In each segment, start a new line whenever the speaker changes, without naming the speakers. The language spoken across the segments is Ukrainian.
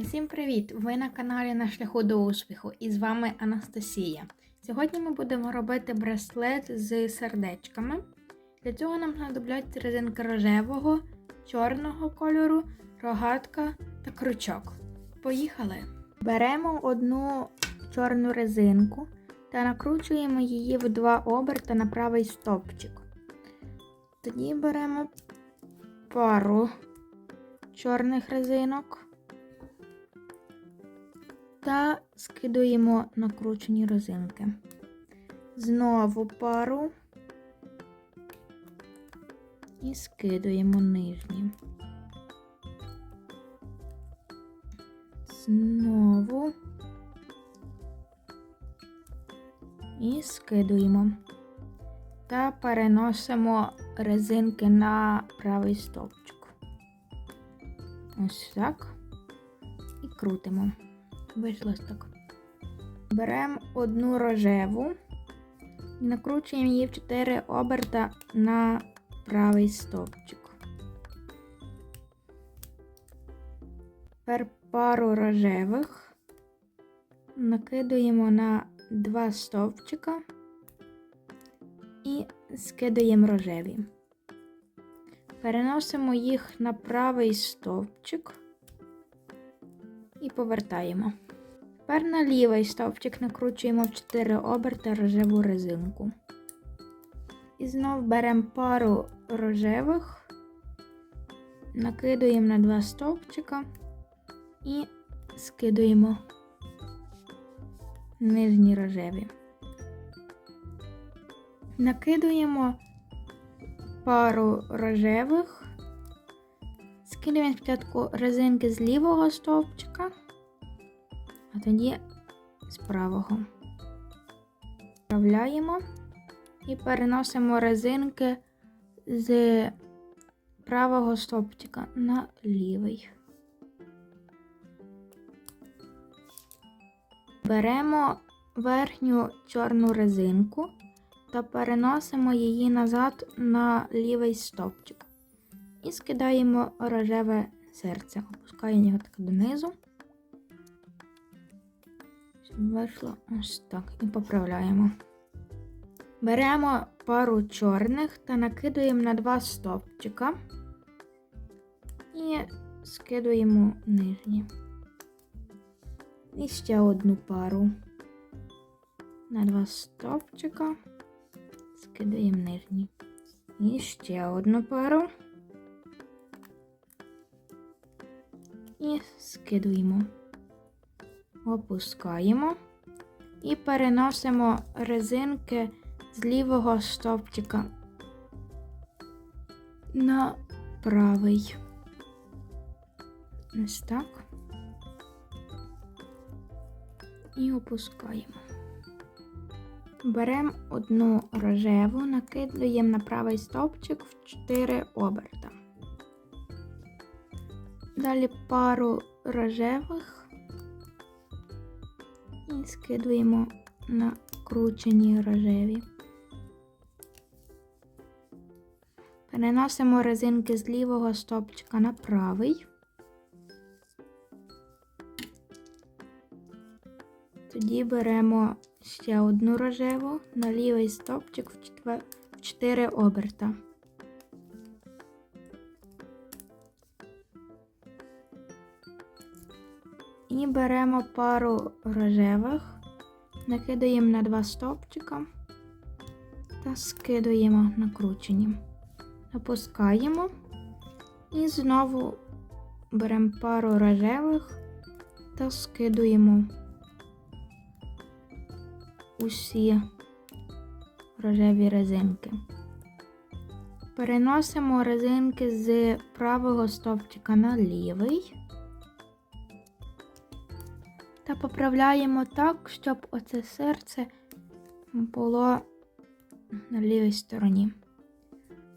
Усім привіт! Ви на каналі На шляху до успіху і з вами Анастасія. Сьогодні ми будемо робити браслет з сердечками. Для цього нам знадобляться резинка рожевого, чорного кольору, рогатка та крючок. Поїхали! Беремо одну чорну резинку та накручуємо її в два оберта на правий стовпчик. Тоді беремо пару чорних резинок та скидуємо накручені резинки. Знову пару і скидуємо нижні. Знову і скидуємо. Та переносимо резинки на правий стовпчик. Ось так. І крутимо. Ось так. Беремо одну рожеву і накручуємо її в 4 оберта на правий стовпчик. Тепер пару рожевих накидуємо на два стовпчика і скидаємо рожеві. Переносимо їх на правий стовпчик і повертаємо. Тепер на лівий стовпчик накручуємо в 4 оберти рожеву резинку. І знов беремо пару рожевих, накидуємо на два стовпчика і скидуємо нижні рожеві. Накидуємо пару рожевих. Скидуємо спочатку резинки з лівого стовпчика, тоді з правого. Вправляємо і переносимо резинки з правого стовпчика на лівий. Беремо верхню чорну резинку та переносимо її назад на лівий стовпчик. І скидаємо рожеве серце. Опускаємо його так донизу. Вийшло ось так. І поправляємо. Беремо пару чорних та накидуємо на два стовпчика і скидуємо нижні. І ще одну пару на два стовпчика, скидаємо нижні. І ще одну пару. І скидуємо, опускаємо і переносимо резинки з лівого стовпчика на правий. Ось так. І опускаємо. Беремо одну рожеву, накидуємо на правий стовпчик в 4 оберта. Далі пару рожевих і скидуємо на кручені рожеві. Переносимо резинки з лівого стопчика на правий. Тоді беремо ще одну рожеву на лівий стопчик в 4 оберта. І беремо пару рожевих, накидаємо на два стовпчика та скидуємо накручені. Опускаємо і знову беремо пару рожевих та скидуємо усі рожеві резинки. Переносимо резинки з правого стовпчика на лівий та поправляємо так, щоб оце серце було на лівій стороні.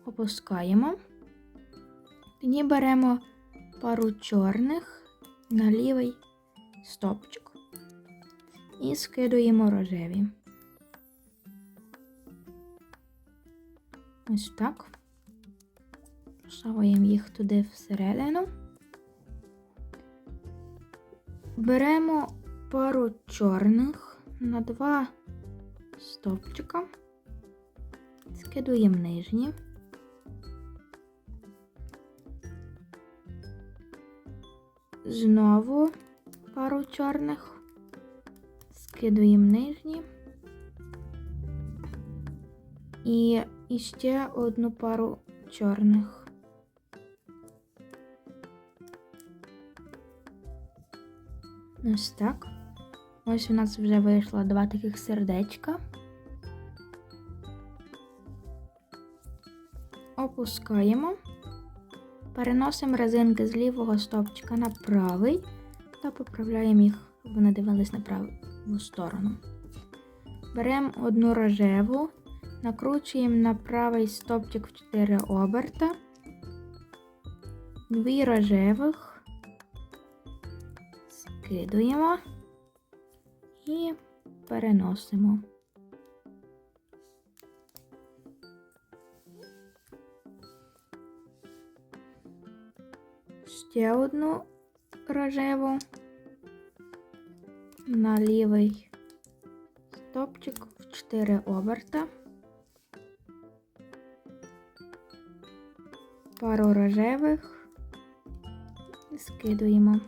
Опускаємо. Тоді беремо пару чорних на лівий стопчик і скидуємо рожеві. Ось так. Просовуємо їх туди всередину. Беремо пару чорних на два стовпчика, скидуємо нижні. Знову пару чорних, скидуємо нижні. І, ще одну пару чорних. Ось так. Ось у нас вже вийшло два таких сердечка. Опускаємо. Переносимо резинки з лівого стовпчика на правий та поправляємо їх, щоб вони дивились на праву сторону. Беремо одну рожеву, накручуємо на правий стовпчик в 4 оберта, дві рожевих, скидуємо і переносимо. Ще одну рожеву на лівий стопчик в 4 оберта. Пару рожевих скидуємо.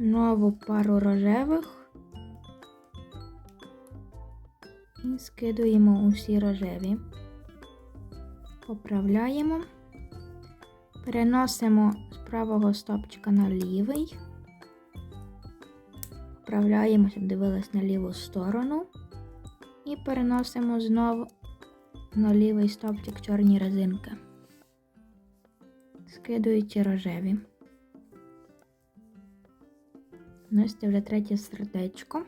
Знову пару рожевих. І скидуємо усі рожеві. Поправляємо, переносимо з правого стопчика на лівий, поправляємо, щоб дивились на ліву сторону, і переносимо знову на лівий стопчик чорні резинки, скидуючи рожеві. Це вже третє сердечко.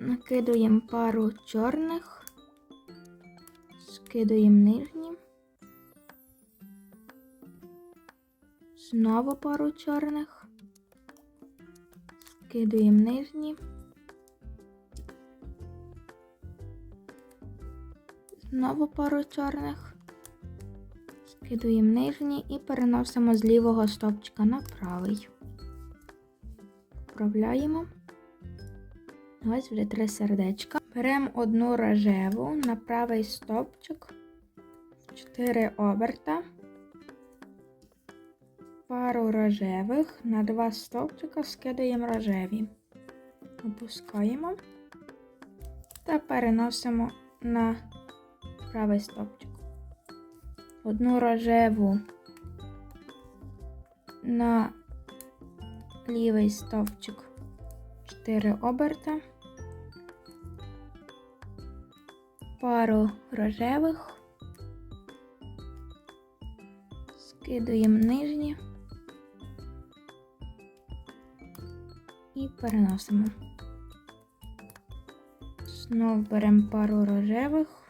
Накидуємо пару чорних, скидуємо нижні, знову пару чорних, скидуємо нижні, знову пару чорних. Скидуємо нижні і переносимо з лівого стопчика на правий. Вправляємо. Ось вже три сердечка. Беремо одну рожеву на правий стопчик, 4 оберта, пару рожевих на два стовпчика скидаємо рожеві. Опускаємо та переносимо на правий стовпчик одну рожеву на лівий стовпчик 4 оберта, пару рожевих, скидуємо нижні і переносимо. Знов беремо пару рожевих.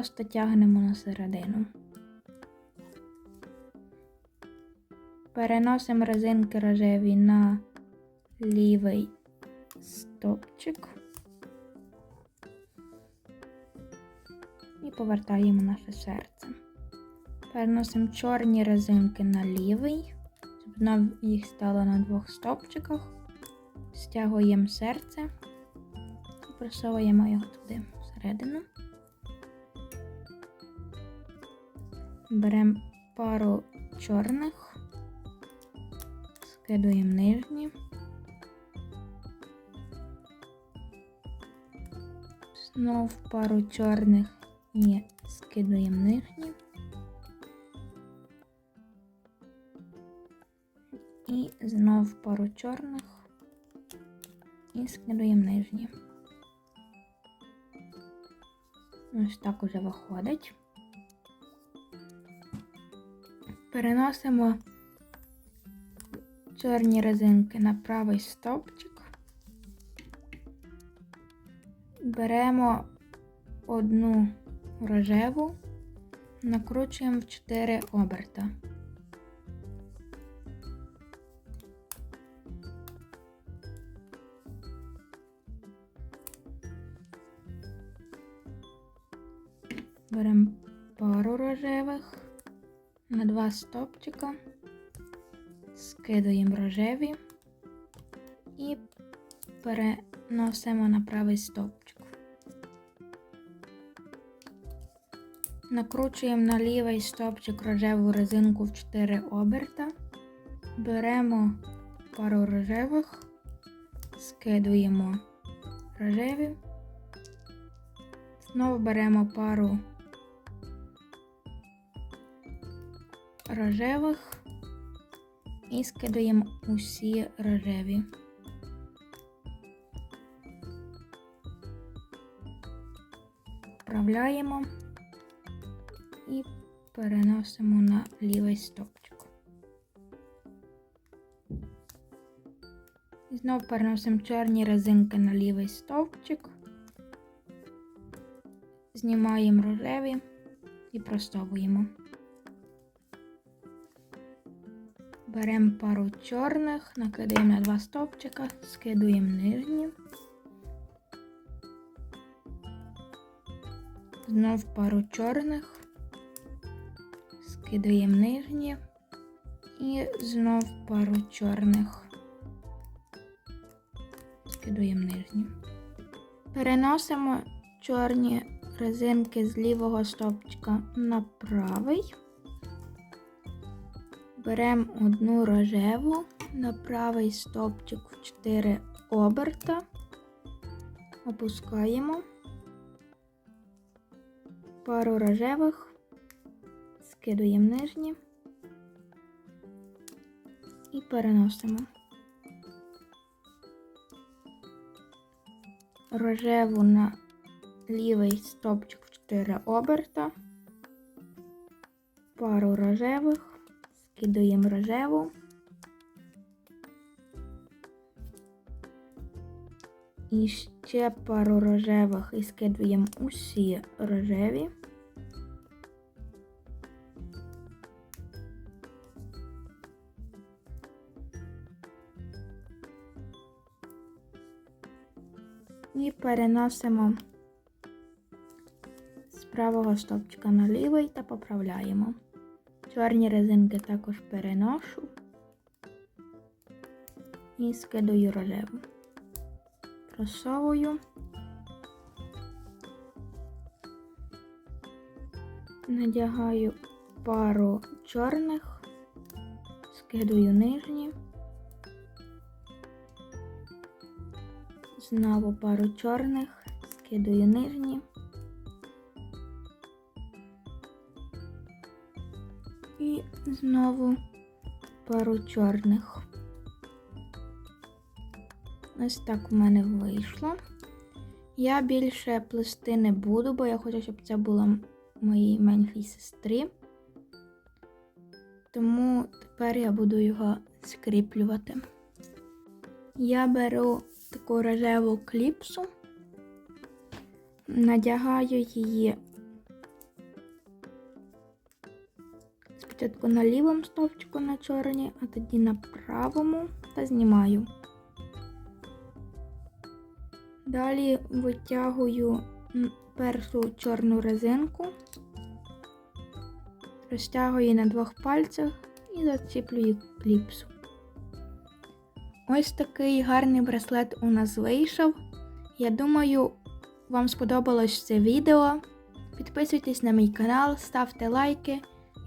Просто тягнемо на середину. Переносимо резинки рожеві на лівий стопчик і повертаємо наше серце. Переносимо чорні резинки на лівий, щоб знов їх стало на двох стопчиках, стягуємо серце і просовуємо його туди всередину. Беремо пару чорних, скидуємо нижні, знов пару чорних і скидуємо нижні. І знов пару чорних і скидуємо нижні. Ось так уже виходить. Переносимо чорні резинки на правий стовпчик. Беремо одну рожеву, накручуємо в 4 оберта. На два стопчика, скидуємо рожеві і переносимо на правий стовпчик. Накручуємо на лівий стовпчик рожеву резинку в 4 оберта. Беремо пару рожевих, скидуємо рожеві. Знову беремо пару рожевих і скидуємо усі рожеві. Вправляємо і переносимо на лівий стопчик. І знову переносимо чорні резинки на лівий стовпчик, знімаємо рожеві і простовуємо. Беремо пару чорних, накидаємо на два стовпчика, скидуємо нижні. Знов пару чорних, скидаємо нижні і знов пару чорних, скидуємо нижні. Переносимо чорні резинки з лівого стовпчика на правий. Беремо одну рожеву на правий стовпчик в 4 оберта, опускаємо. Пару рожевих, скидуємо нижні. І переносимо. Рожеву на лівий стовпчик в 4 оберта, пару рожевих, скидуємо рожеву. І ще пару рожевих і скидуємо усі рожеві. І переносимо з правого стопчика на лівий та поправляємо. Чорні резинки також переношу і скидаю рожеву. Просовую. Надягаю пару чорних, скидую нижні. Знову пару чорних, скидую нижні. Знову пару чорних. Ось так у мене вийшло. Я більше плести не буду, бо я хочу, щоб це було моїй меншій сестрі. Тому тепер я буду його скріплювати. Я беру таку рожеву кліпсу, надягаю її спочатку на лівому стовпчику на чорні, а тоді на правому та знімаю. Далі витягую першу чорну резинку, розтягую на двох пальцях і зачіплюю кліпсу. Ось такий гарний браслет у нас вийшов. Я думаю, вам сподобалось це відео. Підписуйтесь на мій канал, ставте лайки